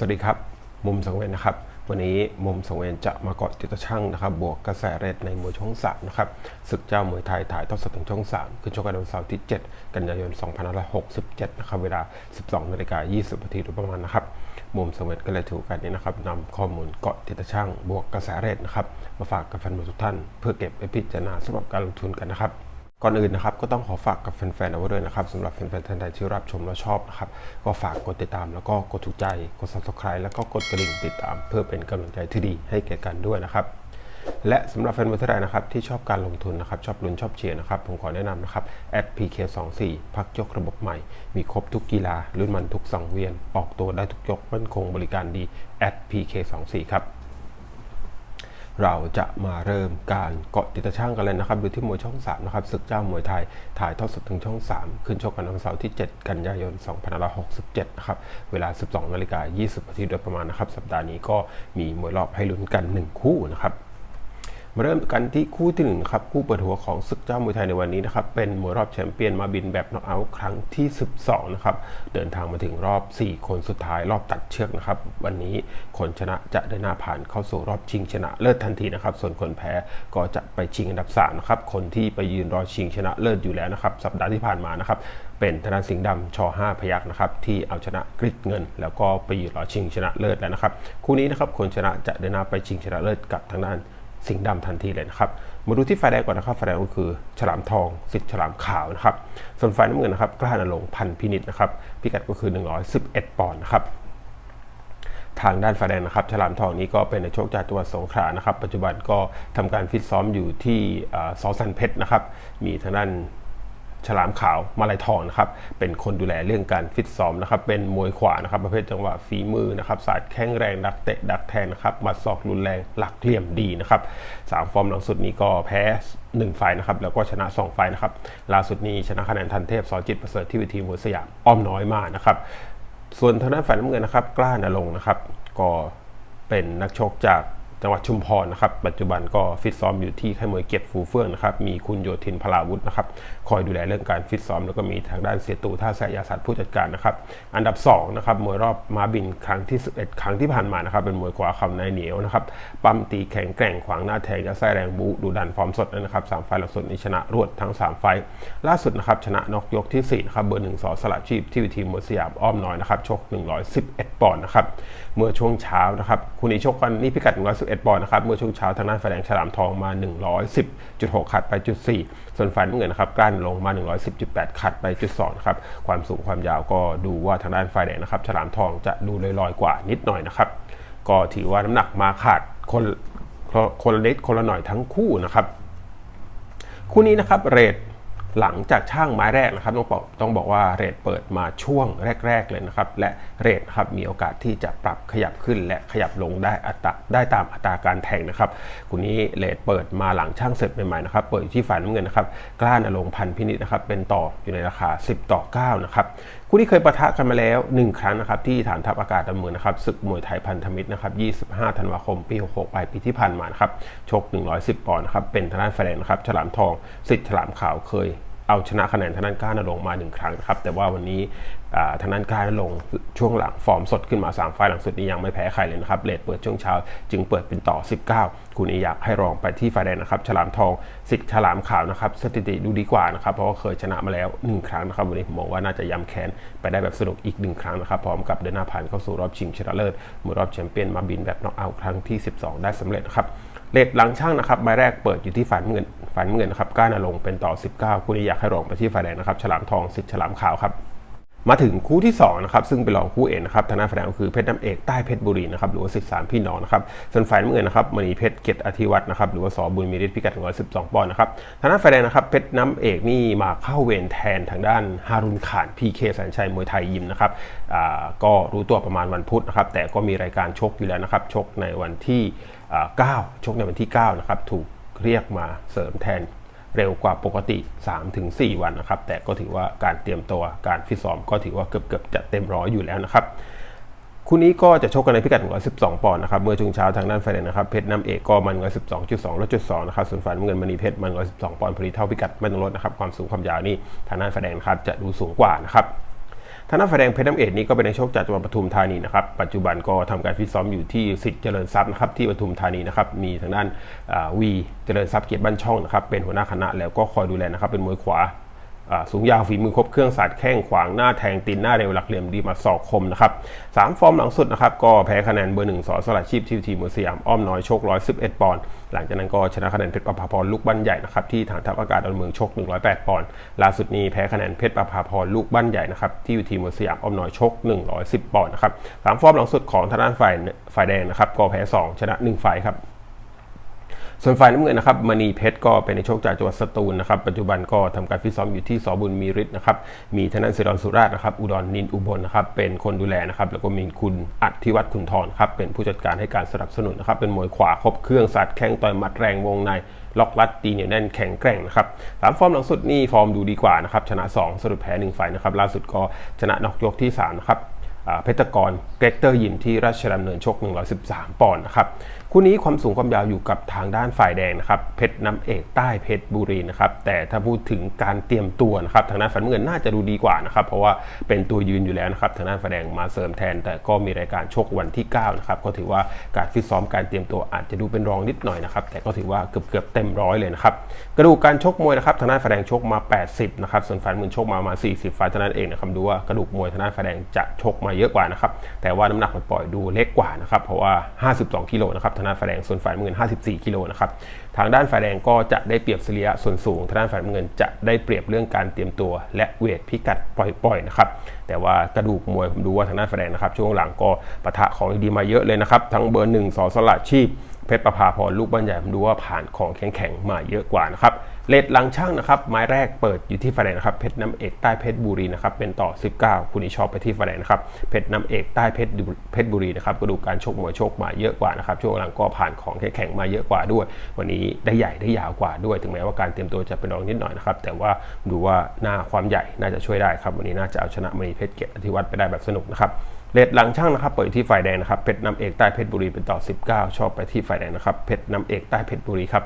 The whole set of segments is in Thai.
สวัสดีครับ มุมสังเวียนนะครับ วันนี้มุมสังเวียนจะมาเกาะติดช่างนะครับ บวกกระแสเรทในมวยช่องสามนะครับศึกเจ้ามวยไทยถ่ายทอดสดถึงช่อง3คือชกกันวันเสาร์ที่ 7 กันยายน 2567 นะครับ เวลา 12นาฬิกา20นาทีโดยประมาณนะครับ มุมสังเวียนก็เลยถือกาสนี้นะครับนำข้อมูลเกาะติดช่าง บวกกระแสเรทนะครับ มาฝากกับแฟนมวยทุกท่าน เพื่อเก็บไปพิจารณาสำหรับการลงทุนกันนะครับ ก่อนอื่นนะครับก็ต้องขอฝากกับแฟนๆเอาไว้ด้วยนะครับสำหรับแฟนๆท่านใดที่รับชมและชอบนะครับก็ฝากกดติดตามแล้วก็กดถูกใจกด subscribe แล้วก็กดกระดิ่งติดตาม เพื่อเป็นกำลังใจที่ดีให้แก่กันด้วยนะครับและสำหรับแฟนมวยท่านใดนะครับที่ชอบการลงทุนนะครับชอบลุ้นชอบเชียร์นะครับผมขอแนะนำนะครับ @pk24 พักยกระบบใหม่ มีครบทุกกีฬาลุ้นมันทุกสังเวียน ออกตัวได้ทุกยกมั่นคงบริการดี @pk24 ครับ เราจะมาเริ่มการเกาะติดตาช่างกันเลยนะครับดูที่มวยช่อง 3 นะครับศึกเจ้ามวยไทยถ่ายทอดสดถึงช่อง 3 ขึ้นชกกันวันเสาร์ที่ 7 กันยายน 2567 นะครับ เวลา 12 นาฬิกา 20 นาทีโดยประมาณนะครับ สัปดาห์นี้ก็มีมวยรอบให้ลุ้นกัน 1 คู่นะครับ มาเริ่มกันที่คู่ที่หนึ่งครับคู่เปิดหัวของศึกเจ้ามวยไทยในวันนี้นะครับเป็นมวยรอบแชมเปี้ยนมาบินแบบน็อกเอาท์ครั้งที่ 12นะครับเดินทางมาถึงรอบ 4 คนสุดท้ายรอบตัดเชือกนะครับวันนี้คนชนะจะได้หน้าผ่านเข้าสู่รอบชิงชนะเลิศทันทีนะครับส่วนคนแพ้ก็จะไปชิงอันดับ3นะครับคนที่ไปยืนรอชิงชนะเลิศอยู่แล้วนะครับสัปดาห์ที่ผ่านมานะครับเป็นธนาสิงห์ดำช5พยักนะครับที่เอาชนะกริดเงิน แล้วก็ไปยืนรอชิงชนะเลิศแล้วนะครับคู่นี้นะครับคนชนะจะเดินหน้าไปชิงชนะเลิศกับทางด้าน สิงห์ดำทันทีเลยนะครับ มาดูที่ไฟแดงก่อนนะครับไฟแดงก็คือฉลามทองสิทธิ์ฉลามขาวนะครับ ส่วนไฟน้ำเงินนะครับกล้านลงพันพินิษนะครับ พิกัดก็คือ 111 ปอนด์นะครับทางด้านไฟแดงนะครับ ฉลามทองนี้ก็เป็นในโชคจากจังหวัดสงขลานะครับ ปัจจุบันก็ทำการฟิตซ้อมอยู่ที่อ่าซอสันเพชรนะครับ มีทางด้าน ฉลามขาวมาลายทองนะครับเป็นคนดูแลเรื่องการฟิตซ้อมนะครับเป็นมวยขวานะครับประเภทจังหวะฝีมือนะครับสายแข้งแรงดักเตะดักแทงนะครับมัดศอกรุนแรงหลักเหลี่ยมดีนะครับสามฟอร์มหลังสุดนี้ก็แพ้1ไฟนะครับแล้วก็ชนะ 2 ไฟนะครับล่าสุดนี้ชนะคะแนนทันเทพสอจิตประเสริฐที่เวทีมวยสยามอ้อมน้อยมากนะครับส่วนทางด้านฝ่ายน้ำเงินนะครับกล้านรงนะครับก็เป็นนักชกจาก จังหวัดชุมพรนะครับ ปัจจุบันก็ฟิตซ้อมอยู่ที่ค่ายมวยเกียรติฟูเฟื่องนะครับ มีคุณโยธินพลาวุฒินะครับ คอยดูแลเรื่องการฟิตซ้อม แล้วก็มีทางด้านเสียตูท่าแสยาศาสตว์ผู้จัดการนะครับ อันดับ2นะครับ มวยรอบม้าบินครั้งที่ 11 ครั้งที่ผ่านมานะครับ เป็นมวยขวาเข่าในเหนียวนะครับ ปั้มตีแข็งแกร่งขวางหน้าแทงยัดไส้แรงบูดูดันฟอร์มสดนะครับสามไฟล์หลังสุดนี้ชนะรวดทั้ง 3 ไฟล์ล่าสุดนะครับชนะนอกยกที่4นะครับ เบอร์หนึ่งสอสละชีพที่วิธีมวยสยามอ้อมน้อยนะครับ ชก 111 ปอนด์นะครับ เมื่อช่วงเช้านะครับคุณนี้ชกกันนี่พิกัด 111 ปอนด์นะครับเมื่อช่วงเช้าทางด้านไฟแดงฉลามทองมา 110.6 ขัดไปจุด4ส่วนฝ่ายน้ำเงินนะครับกลั้นลงมา 110.8 ขัดไปจุด2ครับความสูงความยาวก็ดูว่าทางด้านไฟแดงนะครับฉลามทองจะดูลอยๆกว่านิดหน่อยนะครับก็ถือว่าน้ำหนักมาขาดคนคนลเล็กคนละหน่อยทั้งคู่นะครับคู่นี้นะครับเรท หลังจากช่างไม้แรกนะครับต้องบอกต้องบอกว่าเรทเปิดมาช่วงแรก ๆ เลยนะครับ และเรทครับมีโอกาสที่จะปรับขยับขึ้น และขยับลงได้อัตราได้ตามอัตราการแทงนะครับคู่นี้เรทเปิดมาหลังช่างเสร็จใหม่ๆนะครับเปิดอยู่ที่ฝ่ายน้ำเงินนะครับกล้านลงพันพินิจนะครับเป็นต่ออยู่ในราคา 10 ต่อ9นะครับคู่นี้เคยปะทะกันมาแล้ว 1 ครั้งนะครับที่ฐานทัพอากาศดำเนินนะครับศึกมวยไทยพันธมิตรนะครับ25 ธันวาคม ปี 66 ปลายปีที่ผ่านมานะครับชก 110 ปอนด์นะครับเป็นทางด้านไฟแดงนะครับฉลามทองสิทธิ์ฉลามขาวเคย เอาชนะคะแนนทางด้านก้านรงมาหนึ่งครั้งนะครับ แต่ว่าวันนี้ทางด้านก้านรงช่วงหลังฟอร์มสดขึ้นมา 3 ไฟล์หลังสุดนี้ยังไม่แพ้ใครเลยนะครับเลทเปิดช่วงเช้าจึงเปิดเป็นต่อ 19 คุณอยากให้รองไปที่ไฟแดงนะครับ ฉลามทองสิทธิ์ฉลามขาวนะครับ สถิติดูดีกว่านะครับ เพราะว่าเคยชนะมาแล้ว 1 ครั้งนะครับ วันนี้ผมมองว่าน่าจะย้ำแค้นไปได้แบบสนุกอีกหนึ่งครั้งนะครับ พร้อมกับเดินหน้าผ่านเข้าสู่รอบชิงชนะเลิศมวยรอบแชมเปี้ยนมาบินแบบน็อกเอาท์ครั้งที่ 12 ได้สำเร็จนะครับ เลทหลังช่างนะครับใบแรกเปิดอยู่ที่ฝันเงินฝันเงินนะครับก้านลงเป็นต่อ 19 คู่นี้อยากให้รองไปที่ฝ่ายแดงนะครับ ฉลามทองสิทธิ์ฉลามขาวครับมาถึงคู่ที่2นะครับซึ่งเป็นรองคู่เอกนะครับทางด้านฝ่ายแดงก็คือเพชรน้ำเอกใต้เพชรบุรีนะครับหรือว่าสิทธิ์สามพี่น้องนะครับส่วนฝ่ายน้ำเงินนะครับมณีเพชรเกียรติอธิวัฒน์นะครับหรือว่าสอบุญมีฤทธิ์พิกัด112ปอนด์นะครับทางด้านฝ่ายแดงนะครับเพชรน้ำเอกนี่มาเข้าเวรแทนทางด้านฮารุนขานพีเคสัญชัยมวยไทยยิมนะครับอ่าก็รู้ตัวประมาณวันพุธนะครับแต่ก็มีรายการชกอยู่แล้วนะครับชกในวันที่ 9 ชกในวันที่ 9 นะครับ ถูกเรียกมาเสริมแทนเร็วกว่าปกติ 3-4 วันนะครับ แต่ก็ถือว่าการเตรียมตัวการฟิตซ้อมก็ถือว่าเกือบๆจะเต็มร้อยอยู่แล้วนะครับคู่นี้ก็จะชกกันในพิกัด112 ปอนด์นะครับ เมื่อช่วงเช้าทางด้านไฟแดงนะครับ เพชรน้ำเอกก็มัน112.2ลดจุด2นะครับ ส่วนฝ่ายน้ำเงินมณีเพชรมัน112 ปอนด์พอดีเท่าพิกัดไม่ต้องลดนะครับ ความสูงความยาวนี่ทางด้านไฟแดงนะครับจะดูสูงกว่านะครับ ทางด้านฝ่าแดงเพชรน้ำเอ็ดนี่ก็เป็นในโชคจากจังหวัดปทุมธานีนะครับ ปัจจุบันก็ทำการฟิตซ้อมอยู่ที่สิทธิ์เจริญทรัพย์นะครับที่ปทุมธานีนะครับ มีทางด้านวีเจริญทรัพย์เกียรติบ้านช่องนะครับ เป็นหัวหน้าคณะแล้วก็คอยดูแลนะครับ เป็นมวยขวา สูงยาวฝีมือครบเครื่องสาดแข้งขวางหน้าแทงตีนหน้าเร็วหลักเหลี่ยมดีมาศอกคมนะครับสามฟอร์มหลังสุดนะครับก็แพ้คะแนนเบอร์หนึ่งสอสละชีพทีมทีมเมือสยามอ้อมน้อยโชค111ปอนด์หลังจากนั้นก็ชนะคะแนนเพชรประภาพรลูกบ้านใหญ่นะครับที่ฐานทัพอากาศดอนเมืองโชค108ปดปอนด์ล่าสุดนี้แพ้คะแนนเพชรประภาพรลูกบ้านใหญ่นะครับที่ทีมือสยามอ้อมน้อยโชค110ปอนด์นะครับสามฟอร์มหลังสุดของทางด้านฝ่ายฝ่ายแดงนะครับก็แพ้สองชนะหนึ่งไฟล์ครับ ส่วนฝ่ายน้ำเงินนะครับมณีเพชรก็เป็นในโชคจากจังหวัดสตูลนะครับปัจจุบันก็ทำการฟิตซ้อมอยู่ที่สอบุญมีฤทธิ์นะครับมีธนันศิรอนสุราชนะครับอุดรนินอุบลนะครับเป็นคนดูแลนะครับแล้วก็มีคุณอัธิวัฒน์ขุนทองครับเป็นผู้จัดการให้การสนับสนุนนะครับเป็นมวยขวาครบเครื่องสัดแข้งต่อยหมัดแรงวงในล็อกลัดตีเหนียวแน่นแข็งแกร่งนะครับสามฟอร์มหลังสุดนี่ฟอร์มดูดีกว่านะครับชนะ 2 สรุปแพ้1ฝ่ายนะครับล่าสุดก็ชนะนอกยกที่3นะครับเพชรกรเกรกเตอร์ยิมที่ราชดำเนินชก 113 ปอนด์นะครับ คู่นี้ความสูงความยาวอยู่กับทางด้านฝ่ายแดงนะครับเพชรน้ำเอกใต้เพชรบุรีนะครับแต่ถ้าพูดถึงการเตรียมตัวนะครับทางด้านฝ่ายน้ำเงินน่าจะดูดีกว่านะครับเพราะว่าเป็นตัวยืนอยู่แล้วนะครับทางด้านฝ่ายแดงมาเสริมแทน แต่ก็มีรายการชกวันที่9นะครับก็ถือว่าการฟิตซ้อมการเตรียมตัวอาจจะดูเป็นรองนิดหน่อยนะครับแต่ก็ถือว่าเกือบเกือบๆเต็มร้อยเลยนะครับกระดูกการชกมวยนะครับทางด้านฝ่ายแดงชกมา 80นะครับส่วนฝ่ายน้ำเงินชกมาประมาณ40ไฟล์เท่านั้นเองนะครับดูว่ากระดูกมวยทางด้านฝ่ายแดงจะชกมาเยอะกว่านะครับแต่ว่าน้ำหนักปล่อยดูเล็กกว่านะครับเพราะว่า 52กิโลนะครับทางด้านฝ่ายแดงส่วนฝ่ายน้ำเงิน 54 กิโลนะครับทางด้านฝ่ายแดงก็จะได้เปรียบเสรียะส่วนสูงทางด้านฝ่ายน้ำเงินจะได้เปรียบเรื่องการเตรียมตัว และเวทพิกัดปล่อยๆนะครับแต่ว่ากระดูกมวยผมดูว่าทางด้านฝ่ายแดงนะครับช่วงหลังก็ปะทะของดีมาเยอะเลยนะครับทั้งเบอร์หนึ่งสอสละชีพ เพชรประภาพรลูกบ้านใหญ่ผมดูว่าผ่านของแข็งๆมาเยอะกว่านะครับเลดหลังช่างนะครับไม้แรกเปิดอยู่ที่ไฟแดงนะครับเพชรน้ำเอกใต้เพชรบุรีนะครับเป็นต่อ 19 คุณนิชอบไปที่ไฟแดงนะครับเพชรน้ำเอกใต้เพชรเพชรบุรีนะครับกระดูการชกมวยโชคมาเยอะกว่านะครับช่วงหลังก็ผ่านของแข็งๆมาเยอะกว่าด้วย วันนี้ได้ใหญ่ได้ยาวกว่าด้วย ถึงแม้ว่าการเตรียมตัวจะเป็นรองนิดหน่อยนะครับแต่ว่าดูว่าหน้าความใหญ่น่าจะช่วยได้ครับวันนี้น่าจะเอาชนะมณีเพชรเกียรติอธิวัฒน์ไปได้แบบสนุกนะครับ เลดหลังช่างนะครับเปิดที่ฝ่ายแดงนะครับเพชรน้ำเอกใต้เพชรบุรีเป็นต่อ 19 ชอบไปที่ฝ่ายแดงนะครับเพชรน้ำเอกใต้เพชรบุรีครับ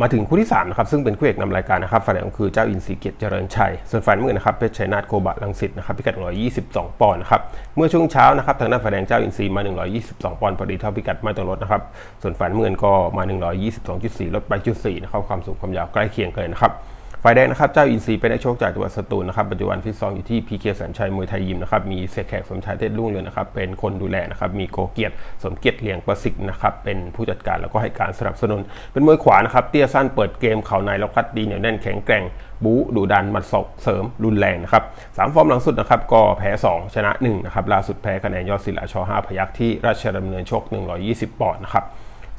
มาถึงคู่ที่3นะครับซึ่งเป็นคู่เอกนำรายการนะครับฝ่ายแดงคือเจ้าอินทรีเกียรติเจริญชัย ส่วนฝ่ายน้ำเงินนะครับเพชรชัยนาทโกบะลังสิตนะครับพิกัด 122 ปอนด์นะครับเมื่อช่วงเช้านะครับทางด้านฝ่ายแดงเจ้าอินทรีมา 122 ปอนด์พอดีเท่าพิกัดไม่ต้องลดนะครับส่วนฝ่ายน้ำเงินก็มา 122.4 ลดไปจุด4นะครับความสูงความยาวใกล้เคียงกันนะครับ ฝ่ายแดงนะครับเจ้าอินทรีย์เป็นนักชกจากจังหวัดสตูลนะครับปัจจุบันฟิตซ้อมอยู่ที่พีเคแสนชัยมวยไทยยิมนะครับมีเสกแขกสมชายเทศรุ่งเรืองนะครับเป็นคนดูแลนะครับมีโกเกียรติสมเกียรติเลียงประสิทธิ์นะครับเป็นผู้จัดการแล้วก็ให้การสนับสนุน เป็นมวยขวานะครับเตี้ยสั้นเปิดเกมเข่าในแล้วคัดดีเหนียวแน่นแข็งแกร่งบู๊ดุดันมัดศอกเสริมรุนแรงนะครับสามฟอร์มหลังสุดนะครับก็แพ้ 2 ชนะ1นะครับล่าสุดแพ้คะแนนยอดศิลาช5พยักที่ราชดำเนินโชค 120 ปอนด์นะครับ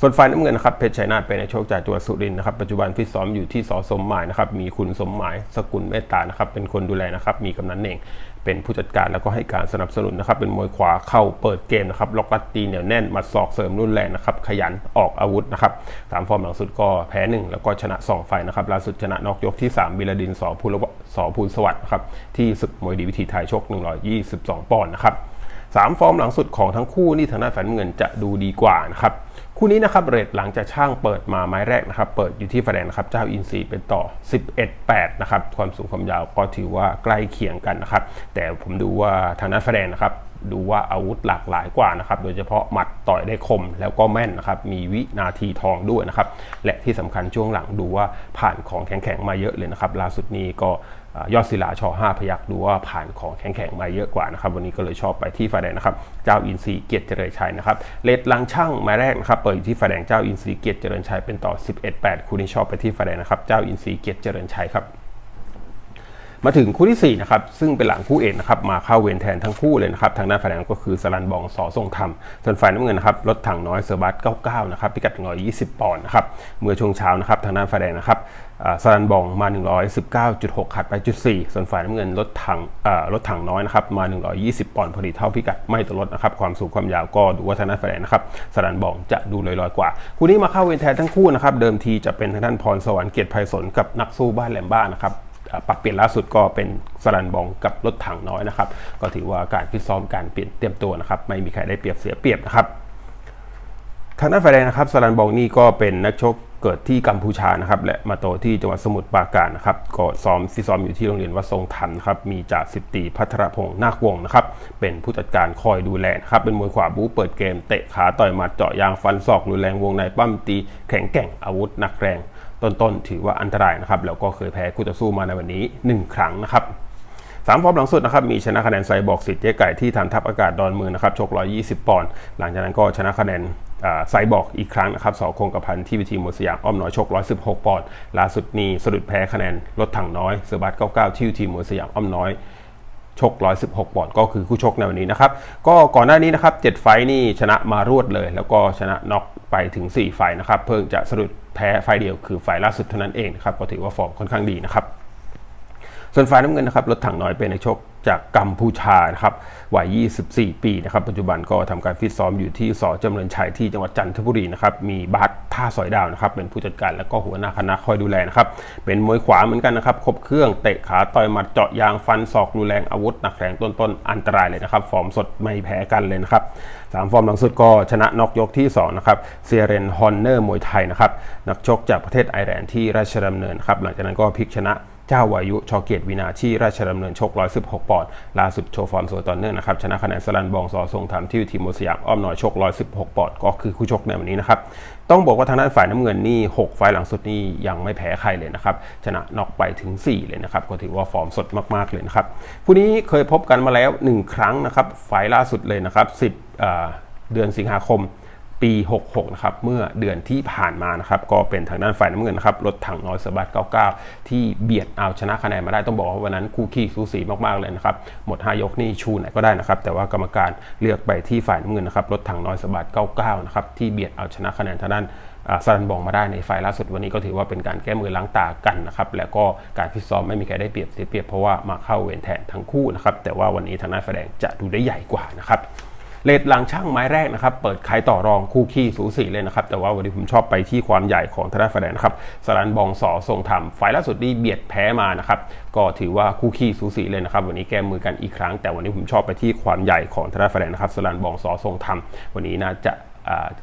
ส่วนฝ่ายน้ำเงินนะครับเพชรชัยนาทเป็นนักชกจากจังหวัดสุรินทร์นะครับปัจจุบันฟิตซ้อมอยู่ที่สอสมหมายนะครับมีคุณสมหมายสกุลเมตตานะครับเป็นคนดูแลนะครับมีกำนันเองเป็นผู้จัดการแล้วก็ให้การสนับสนุนนะครับเป็นมวยขวาเข้าเปิดเกมนะครับล็อกลัดตีเหนียวแน่นมัดศอกเสริมรุนแรงนะครับขยันออกอาวุธนะครับตามฟอร์มหลังสุดก็แพ้หนึ่งแล้วก็ชนะ 2 ไฟล์นะครับล่าสุดชนะนอกยกที่ 3 บิลดินสอภูลสอภูลสวัสดิ์นะครับที่ศึกมวยดีวิธีไทยชก 122 ปอนด์นะครับสามฟอร์มหลังสุดของทั้งคู่นี่ทางด้านแฟนเงินจะดูดีกว่านะครับ คู่นี้นะครับเรทหลังจากช่างเปิดมาไม้แรกนะครับ เปิดอยู่ที่ไฟแดงนะครับ เจ้าอินซีเป็นต่อ 11-8 นะครับ ความสูงความยาวก็ถือว่าใกล้เคียงกันนะครับ แต่ผมดูว่าทางด้นไฟแดงนะครับดูว่าอาวุธหลากหลายกว่านะครับ โดยเฉพาะหมัดต่อยได้คมแล้วก็แม่นนะครับ มีวินาทีทองด้วยนะครับ และที่สำคัญช่วงหลังดูว่าผ่านของแข็งๆมาเยอะเลยนะครับ ล่าสุดนี้ก็ยอดศิลาชอ5พยักดูว่าผ่านของแข็งๆมาเยอะกว่านะครับ วันนี้ก็เลยชอบไปที่ฝ่ายแดงนะครับ เจ้าอินทรีเกียรติเจริญชัยนะครับเลดลังช่างไมาแรกนะครับเปิดอยู่ที่ฝ่ายแดงเจ้าอินทรีเกียรติเจริญชัยเป็นต่อ 11-8 คู่นี้ชอบไปที่ฝ่ายแดงนะครับ เจ้าอินทรีเกียรติเจริญชัยครับ มาถึงคู่ที่4นะครับซึ่งเป็นหลังคู่เอกนะครับมาเข้าเวรแทนทั้งคู่เลยนะครับทางด้านฝ่ายแดงก็คือสลันบองสอทรงธรรมส่วนฝ่ายน้ำเงินนะครับรถถังน้อยเซอร์บัส99นะครับพิกัด120 ปอนด์นะครับเมื่อช่วงเช้านะครับทางด้านฝ่ายแดงนะครับสลันบองมา 119.6ขัดไปจุด4ส่วนฝ่ายน้ำเงินรถถังรถถังน้อยนะครับมา 120 ปอนด์พอดีเท่าพิกัดไม่ตลดนะครับความสูงความยาวก็ดูว่าทางด้านฝ่ายแดงนะครับสลันบองจะดูลอยๆกว่า คู่นี้มาเข้าเวรแทนทั้งคู่นะครับเดิมทีจะเป็นทางด้านพรสวรรค์เกียรติไพศาลกับนักสู้บ้านแหลมบ้านนะครับ ปรับเปลี่ยนล่าสุดก็เป็นสลันบองกับรถถังน้อยนะครับ ก็ถือว่าการฟิตซ้อมการเปลี่ยนเตรียมตัวนะครับ ไม่มีใครได้เปรียบเสียเปรียบนะครับทางด้านฝ่ายแดงนะครับสลันบองนี่ก็เป็นนักชกเกิดที่กัมพูชานะครับและมาโตที่จังหวัดสมุทรปราการนะครับก็ซ้อมฟิตซ้อมอยู่ที่โรงเรียนวัดทรงธรรมนครับมีจ่าสิบตีพัทรพงษ์นาควงศ์นะครับเป็นผู้จัดการคอยดูแลนะครับเป็นมวยขวาบู๊เปิดเกมเตะขาต่อยหมัดเจาะยางฟันศอกรุนแรงวงในปั้มตีแข็งแกร่งอาวุธหนักแรง ต้นๆ ถือว่าอันตรายนะครับ แล้วก็เคยแพ้คู่ต่อสู้มาในวันนี้ 1 ครั้งนะครับสามฟอร์มหลังสุดนะครับมีชนะคะแนนไซบอร์กสิทธิ์เจ๊ไก่ที่ฐานทัพอากาศดอนเมืองนะครับชก 120 ปอนด์หลังจากนั้นก็ชนะคะแนนไซบอร์กอีกครั้งนะครับสอคงกระพันที่วิธีมวยสยามอ้อมน้อยชก 116 ปอนด์ล่าสุดนี้สะดุดแพ้คะแนนรถถังน้อยเสือบัต99 ที่วิธีมวยสยามอ้อมน้อยชก 116 ปอนด์ก็คือคู่ชกในวันนี้นะครับ ก็ก่อนหน้านี้นะครับ 7 ไฟนี่ชนะมารวดเลย แล้วก็ชนะน็อกไปถึง 4 ไฟนะครับ เพิ่งจะสะดุด แพ้ไฟท์เดียวคือไฟท์ล่าสุดเท่านั้นเองนะครับก็ถือว่าฟอร์มค่อนข้างดีนะครับส่วนฝ่ายน้ำเงินนะครับรถถังน้อยเป็นนักชค จากกัมพูชานะครับวัย 24 ปีนะครับ ปัจจุบันก็ทำการฟิตซ้อมอยู่ที่สอจำเริญชัยที่จังหวัดจันทบุรีนะครับ มีบาสท่าสอยดาวนะครับ เป็นผู้จัดการแล้วก็หัวหน้าคณะคอยดูแลนะครับ เป็นมวยขวาเหมือนกันนะครับ ครบเครื่องเตะขาต่อยหมัดเจาะยางฟันศอกรุนแรงอาวุธหนักแรงต้นๆ อันตรายเลยนะครับ ฟอร์มสดไม่แพ้กันเลยนะครับสามฟอร์มหลังสุดก็ชนะน็อกยกที่สองนะครับเซียเรนฮอนเนอร์มวยไทยนะครับนักชกจากประเทศไอร์แลนด์ที่ราชดำเนินครับหลังจากนั้นก็พลิกชนะ เจ้าวายุชอเกียรติวินาที่ราชดำเนินชก 116 ปอนด์ล่าสุดโชว์ฟอร์มสวยต่อเนื่องนะครับชนะคะแนนสลันบองซอทรงธรรมที่ทีมโมสยามอ้อมน้อยชก 116 ปอนด์ก็คือคู่ชกในวันนี้นะครับต้องบอกว่าทางด้านฝ่ายน้ำเงินนี่ 6 ไฟหลังสุดนี่ยังไม่แพ้ใครเลยนะครับชนะน็อกไปถึง 4 เลยนะครับก็ถือว่าฟอร์มสดมากๆเลยนะครับคู่นี้เคยพบกันมาแล้ว 1 ครั้งนะครับไฟล์ล่าสุดเลยนะครับ10เดือนสิงหาคม ปี 66 นะครับ เมื่อเดือนที่ผ่านมานะครับ ก็เป็นทางด้านฝ่ายน้ำเงินนะครับ รถถังนอยสบัด99 ที่เบียดเอาชนะคะแนนมาได้ ต้องบอกว่าวันนั้นคู่ขี้สูสีมาก ๆ เลยนะครับ หมด 5 ยกนี่ชูไหนก็ได้นะครับ แต่ว่ากรรมการเลือกไปที่ฝ่ายน้ำเงินนะครับ รถถังนอยสบัด99 นะครับ ที่เบียดเอาชนะคะแนนทางด้านสรันบองมาได้ในไฟล์ล่าสุดวันนี้ก็ถือว่าเป็นการแก้มือล้างตากันนะครับแล้วก็การฟิตซ้อมไม่มีใครได้เปรียบเสียเปรียบเพราะว่ามาเข้าเวรแทนทั้งคู่นะครับแต่ว่าวันนี้ทางด้านฝ่ายแดงจะดูได้ใหญ่กว่านะครับ เลดหลังช่างไม้แรกนะครับ เปิดขายต่อรองคู่ขี้สูสีเลยนะครับ แต่ว่าวันนี้ผมชอบไปที่ความใหญ่ของทางด้านายแดนะครับสรันบองสอทรงธรรมฝ่ายล่าสุดนี่เบียดแพ้มานะครับก็ถือว่าคู่ขี้สูสีเลยนะครับ วันนี้แก้มือกันอีกครั้ง แต่วันนี้ผมชอบไปที่ความใหญ่ของทางด้านายแดนะครับสรันบองสอทรงธรรมวันนี้น่าจะ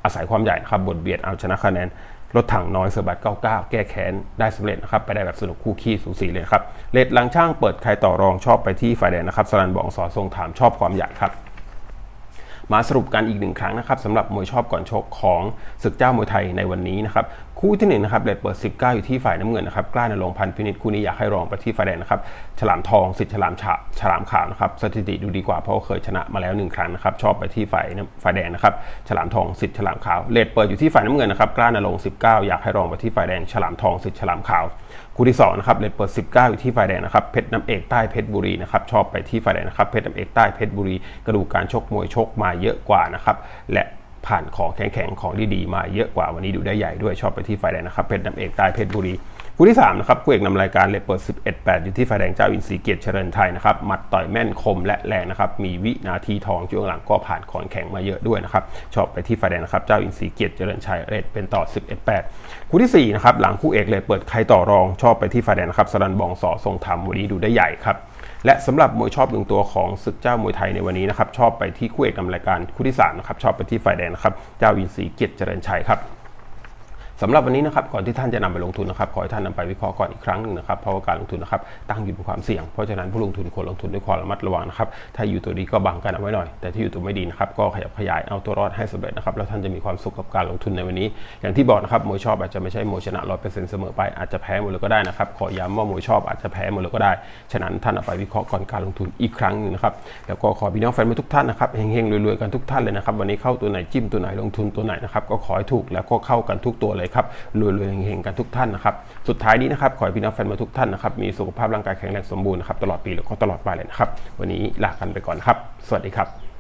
อาศัยความใหญ่นะครับบทเบียดเอาชนะคะแนนรถถังน้อยเซอร์บัต99 แก้แค้นได้สำเร็จนะครับ ไปได้แบบสนุกคู่ขี้สูสีเลยครับเลดหลังช่างเปิดใครต่อรองชอบไปที่ฝ่ายแดงนะครับสรันบองสอทรงถามชอบความใหญ่ครับ มาสรุปกันอีกหนึ่งครั้งนะครับสำหรับมวยชอบก่อนชกของศึกเจ้ามวยไทยในวันนี้นะครับคู่ที่หนึ่งนะครับเลดเปิด 19 อยู่ที่ฝ่ายน้ำเงินนะครับกล้านรงพันธ์พินิจคู่นี้อยากให้รองไปที่ฝ่ายแดงนะครับฉลามทองสิทธิ์ฉลามฉะฉลามขาวนะครับสถิติดูดีกว่าเพราะาเคยชนะมาแล้วหนึ่งครั้งนะครับชอบไปที่ฝ่ายฝ่ายแดงนะครับฉลามทองสิทธิ์ฉลามขาวเลดเปิดอยู่ที่ฝ่ายน้ำเงินนะครับกล้านรง19 อยากให้รองไปที่ฝ่ายแดงฉลามทองสิทธิ์ฉลามขาว คู่ที่2นะครับเลดเปิด 19 อยู่ที่ฝ่ายแดงนะครับเพชรน้ำเอกใต้เพชรบุรีนะครับชอบไปที่ฝ่ายแดงนะครับเพชรน้ำเอกใต้เพชรบุรีกระดูกการชกมวยชกมาเยอะกว่านะครับและผ่านของแข็งๆของดีๆมาเยอะกว่าวันนี้ดูได้ใหญ่ด้วยชอบไปที่ฝ่ายแดงนะครับเพชรน้ำเอกใต้เพชรบุรี คู่ที่3นะครับคู่เอกนำรายการเลดเปิด 11 8 อยู่ที่ฝ่ายแดงเจ้าอินทรีเกียรติเจริญไทยนะครับหมัดต่อยแม่นคมและแรงนะครับมีวินาทีทองช่วงหลังก็ผ่านของแข็งมาเยอะด้วยนะครับชอบไปที่ฝ่ายแดงนะครับเจ้าอินทรีเกียรติเจริญชัยเรทเป็นต่อ 11 8 คู่ที่4นะครับหลังคู่เอกเลยเปิดใครต่อรองชอบไปที่ฝ่ายแดงนะครับสรันบองสอทรงธรรมวันนี้ดูได้ใหญ่ครับและสำหรับมวยชอบหนึ่งตัวของศึกเจ้ามวยไทยในวันนี้นะครับชอบไปที่คู่เอกนำรายการคู่ที่3นะครับชอบไปที่ฝ่ายแดงนะครับเจ้าอินทรีเกียรติเจริญชัยครับ สำหรับวันนี้นะครับก่อนที่ท่านจะนำไปลงทุนนะครับขอให้ท่านนำไปวิเคราะห์ก่อนอีกครั้งหนึ่งนะครับเพราะว่าการลงทุนนะครับตั้งอยู่บนความเสี่ยง เพราะฉะนั้นผู้ลงทุนควรลงทุนด้วยความระมัดระวังนะครับถ้าอยู่ตัวดีก็บังกันเอาไว้หน่อย แต่ที่อยู่ตัวไม่ดีนะครับก็ขยับขยายเอาตัวรอดให้สำเร็จนะครับแล้วท่านจะมีความสุขกับการลงทุนในวันนี้ อย่างที่บอกนะครับมวยชอบอาจจะไม่ใช่มวยชนะร้อยเปอร์เซ็นต์เสมอไปอาจจะแพ้หมดเลยก็ได้นะครับขอย้ำว่ามวยชอบอาจจะแพ้หมดเลยก็ได้ฉะนั้นท่านเอาไปวิเคราะห์ก่อนการลงทุนอีกครั้งนึงนะครับแล้วก็ขอพี่น้องแฟนมวยทุกท่านนะครับเฮงๆรวยๆกันทุกท่านเลยนะครับวันนี้เข้าตัวไหนจิ้มตัวไหนลงทุนตัวไหนนะครับก็ขอให้ถูกแล้วก็เข้ากันทุกตัวเลยครับรวยๆเฮงๆกันทุกท่านนะครับสุดท้ายนี้นะครับขอให้พี่น้องแฟนมาทุกท่านนะครับมีสุขภาพร่างกายแข็งแรงสมบูรณ์นะครับตลอดปีแล้วก็ตลอดไปเลยนะครับวันนี้ลากันไปก่อนนครับ สวัสดีครับ